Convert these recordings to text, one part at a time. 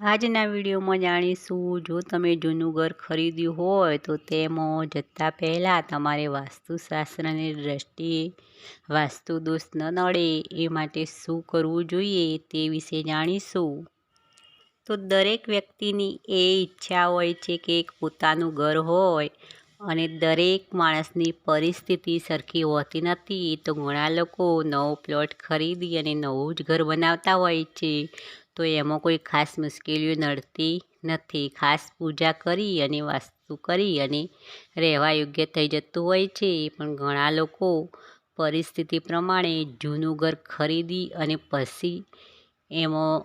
આજના વિડીયોમાં જાણીશું, જો તમે જૂનું ઘર ખરીદ્યું હોય, તો તેમાં જતાં પહેલાં તમારે વાસ્તુશાસ્ત્રની દ્રષ્ટિએ વાસ્તુ દોષ ન નડે, એ માટે શું કરવું જોઈએ તે વિશે જાણીશું. તો દરેક વ્યક્તિની એ ઈચ્છા હોય છે કે એક પોતાનું ઘર હોય, અને દરેક માણસની પરિસ્થિતિ સરખી હોતી નથી, તો ઘણા લોકો નવો પ્લોટ ખરીદી અને નવું જ ઘર બનાવતા હોય છે. તો એમાં કોઈ ખાસ મુશ્કેલીઓ નડતી નથી. ખાસ પૂજા કરી અને વાસ્તુ કરી અને રહેવા યોગ્ય થઈ જતું હોય છે. પણ ઘણા લોકો પરિસ્થિતિ પ્રમાણે જૂનું ઘર ખરીદી અને પછી એમાં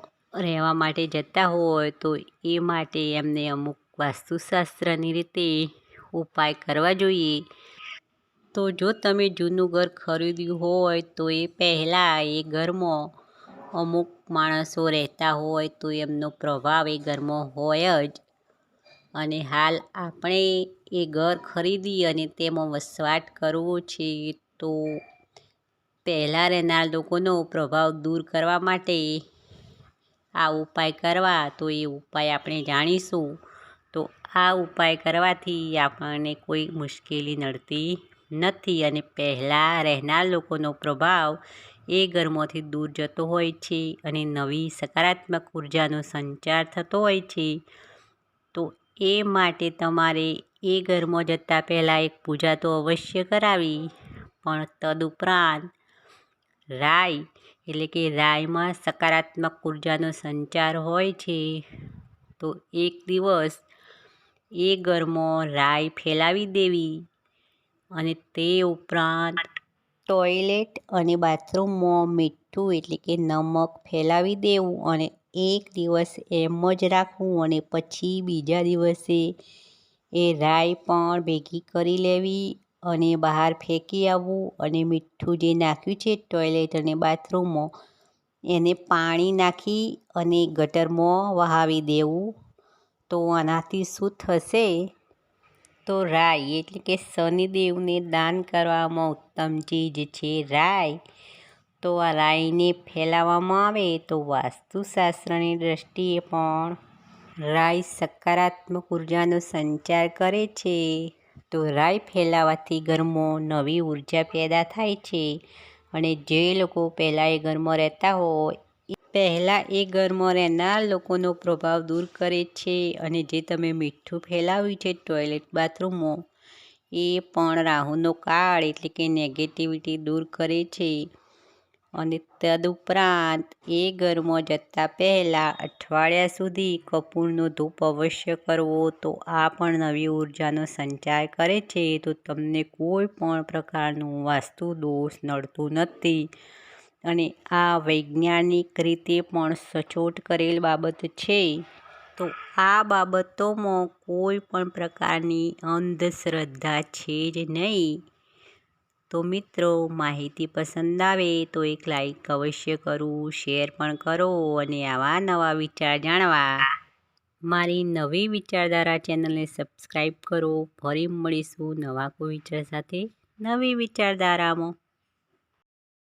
રહેવા માટે જતા હોય તો એ માટે એમને અમુક વાસ્તુશાસ્ત્રની રીતે ઉપાય કરવા જોઈએ. તો જો તમે જૂનું ઘર ખરીદ્યું હોય તો એ પહેલાં એ ઘરમાં અમુક માણસો રહેતા હોય તો એમનો પ્રભાવ એ ઘરમાં હોય જ. અને હાલ આપણે એ ઘર ખરીદી અને તેમાં વસવાટ કરવો છે તો પહેલાં રહેનાર લોકોનો પ્રભાવ દૂર કરવા માટે આ ઉપાય કરવા તો એ ઉપાય આપણે જાણીશું. તો આ ઉપાય કરવાથી આપણને કોઈ મુશ્કેલી નડતી નથી અને પહેલાં રહેનાર લોકોનો પ્રભાવ એ ઘરમાંથી દૂર જતો હોય છે અને નવી સકારાત્મક ઉર્જાનો સંચાર થતો હોય છે. તો એ માટે તમારે એ ઘરમાં જતાં પહેલાં એક પૂજા તો અવશ્ય કરાવી. પણ તદુપરાંત રાઈ એટલે કે રાઈમાં સકારાત્મક ઉર્જાનો સંચાર હોય છે. તો એક દિવસ એ ઘરમાં રાઈ ફેલાવી દેવી અને તે ઉપરાંત ટોયલેટ અને બાથરૂમમાં મીઠું એટલે કે નમક ફેલાવી દેવું અને એક દિવસ એમ જ રાખવું અને પછી બીજા દિવસે એ રાઈ પણ ભેગી કરી લેવી અને બહાર ફેંકી આવવું અને મીઠું જે નાખ્યું છે ટોયલેટ અને બાથરૂમમાં એને પાણી નાખી અને ગટરમાં વહાવી દેવું. તો આનાથી શું થશે? તો રાય એટલે કે શનિદેવને દાન કરવામાં ઉત્તમ ચીજ છે રાય. તો આ રાયને ફેલાવવામાં આવે તો વાસ્તુશાસ્ત્રની દ્રષ્ટિએ પણ રાય સકારાત્મક ઉર્જાનો સંચાર કરે છે. તો રાય ફેલાવાથી ઘરમાં નવી ઊર્જા પેદા થાય છે અને જે લોકો પહેલાં એ ઘરમાં રહેતા હોય પહેલાં એ ઘરમાં રહેનાર લોકોનો પ્રભાવ દૂર કરે છે અને જે તમે મીઠું ફેલાવ્યું છે ટોયલેટ બાથરૂમમાં, એ પણ રાહુનો કાળ એટલે કે નેગેટિવિટી દૂર કરે છે. અને તદુપરાંત એ ઘરમાં જતાં પહેલાં અઠવાડિયા સુધી કપૂરનો ધૂપ અવશ્ય કરવો તો આ પણ નવી ઉર્જાનો સંચાર કરે છે. તો તમને કોઈ પણ પ્રકારનું વાસ્તુ દોષ નડતું નથી. અને આ વૈજ્ઞાનિક રીતે પણ સચોટ કરેલ બાબત છે. તો આ બાબતોમાં કોઈ પણ પ્રકારની અંધશ્રદ્ધા છે જ નહીં. તો મિત્રો, માહિતી પસંદ આવે તો એક લાઈક અવશ્ય કરવું, શેર પણ કરો અને આવા નવા વિચાર જાણવા. મારી નવી વિચારધારા ચેનલને સબસ્ક્રાઈબ કરો. ફરી મળીશું નવા કોઈ વિચાર સાથે નવી વિચારધારામાં.